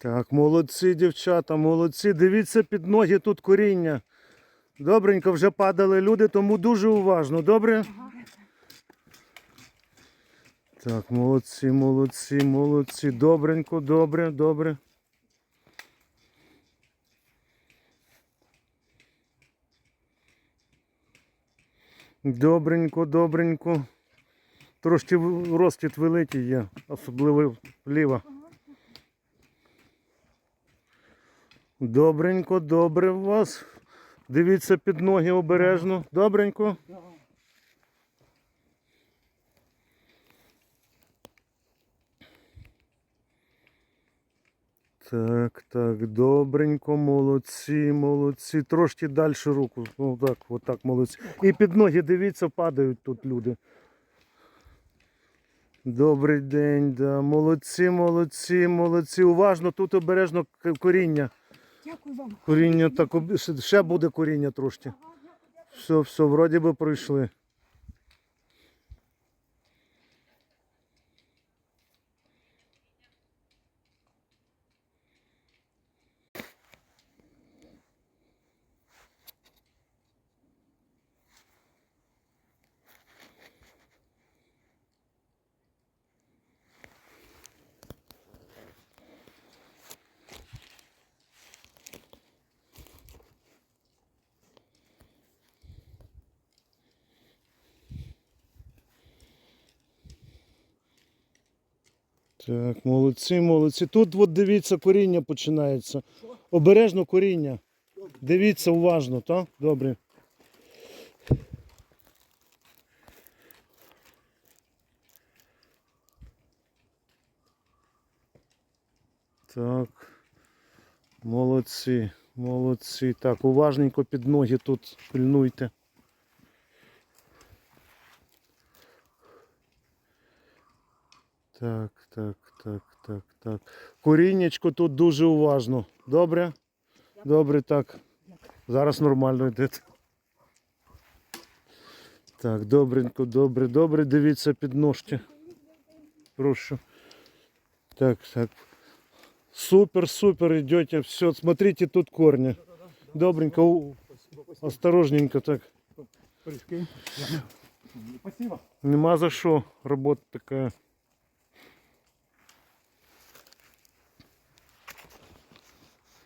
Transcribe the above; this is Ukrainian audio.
Так, молодці, дівчата, молодці. Дивіться під ноги тут коріння. Добренько вже падали люди, тому дуже уважно. Добре? Так, молодці, молодці, молодці. Добренько, добре, добре. Добренько, добренько. Трошки розкид великий є, особливо вліво. Добренько, добре у вас. Дивіться під ноги обережно. Добренько. Так, так, добренько, молодці, молодці. Трошки далі руку. Ну так, отак, молодці. І під ноги, дивіться, падають тут люди. Добрий день, да. Молодці, молодці, молодці. Уважно, тут обережно коріння. Дякую вам. Коріння так ще- буде коріння трошки. Все, все, вроді би пройшли. Так, молодці, молодці. Тут от дивіться, коріння починається. Обережно коріння. Дивіться уважно, так? Добре. Так. Молодці, молодці. Так, уважненько під ноги тут пильнуйте. Так, так, так, так, так. Коріннячко тут дуже уважно. Добре? Добре, так. Зараз нормально йде. Так, добренько, добре, добре. Дивіться під ножки. Прошу. Так, так. Супер, супер идете. Все, смотрите, тут корни. Добренько, осторожненько так. Спасибо. Нема за що. Робота така.